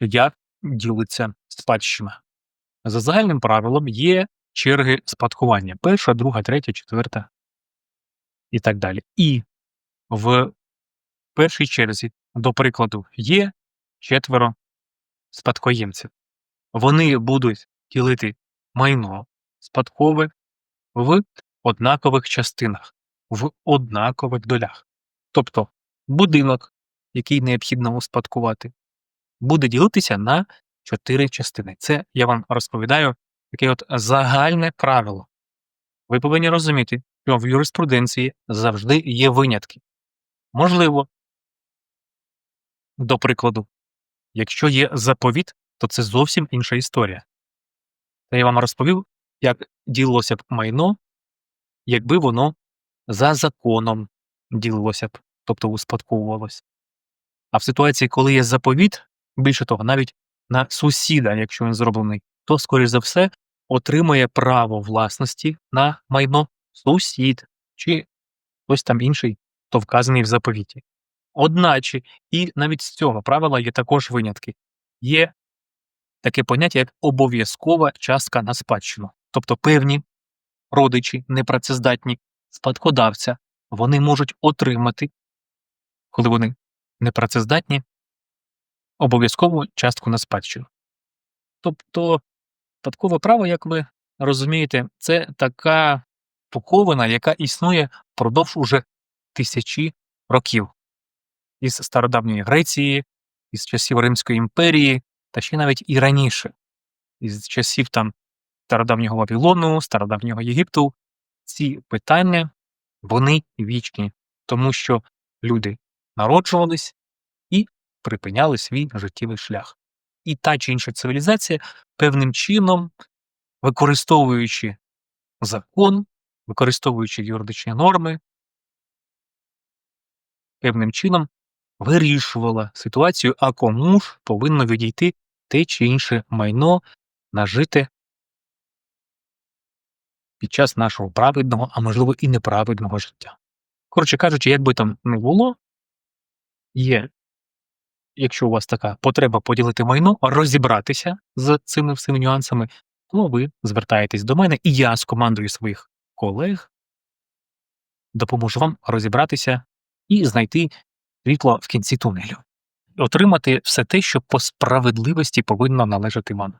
як ділиться спадщина. За загальним правилом є черги спадкування: перша, друга, третя, четверта і так далі. І в першій черзі, до прикладу, є четверо спадкоємців. Вони будуть ділити майно спадкове в однакових частинах, в однакових долях. Тобто будинок, який необхідно успадкувати, буде ділитися на чотири частини. Це я вам розповідаю таке от загальне правило. Ви повинні розуміти, що в юриспруденції завжди є винятки. Можливо, до прикладу, якщо є заповіт, то це зовсім інша історія. Та я вам розповів, як ділилося б майно, якби воно за законом ділилося б, тобто успадковувалось. А в ситуації, коли є заповіт, більше того, навіть на сусіда, якщо він зроблений, то, скоріш за все, отримує право власності на майно сусід чи хтось там інший, хто вказаний в заповіті. Одначе, і навіть з цього правила є також винятки. Є таке поняття, як обов'язкова частка на спадщину. Тобто певні родичі, непрацездатні спадкодавця, вони можуть отримати, коли вони непрацездатні, обов'язкову частку на спадщину. Тобто спадкове право, як ви розумієте, це така поковина, яка існує впродовж уже тисячі років із стародавньої Греції, із часів Римської імперії, та ще навіть і раніше, із часів там стародавнього Вавилону, стародавнього Єгипту. Ці питання вони вічні, тому що люди народжувались припиняли свій життєвий шлях. І та чи інша цивілізація певним чином, використовуючи закон, використовуючи юридичні норми, певним чином вирішувала ситуацію, а кому ж повинно відійти те чи інше майно нажите під час нашого праведного, а можливо і неправедного життя. Коротше кажучи, як би там не було, є, якщо у вас така потреба поділити майно, розібратися з цими всіми нюансами, то ви звертаєтесь до мене, і я з командою своїх колег допоможу вам розібратися і знайти світло в кінці тунелю. Отримати все те, що по справедливості повинно належати вам.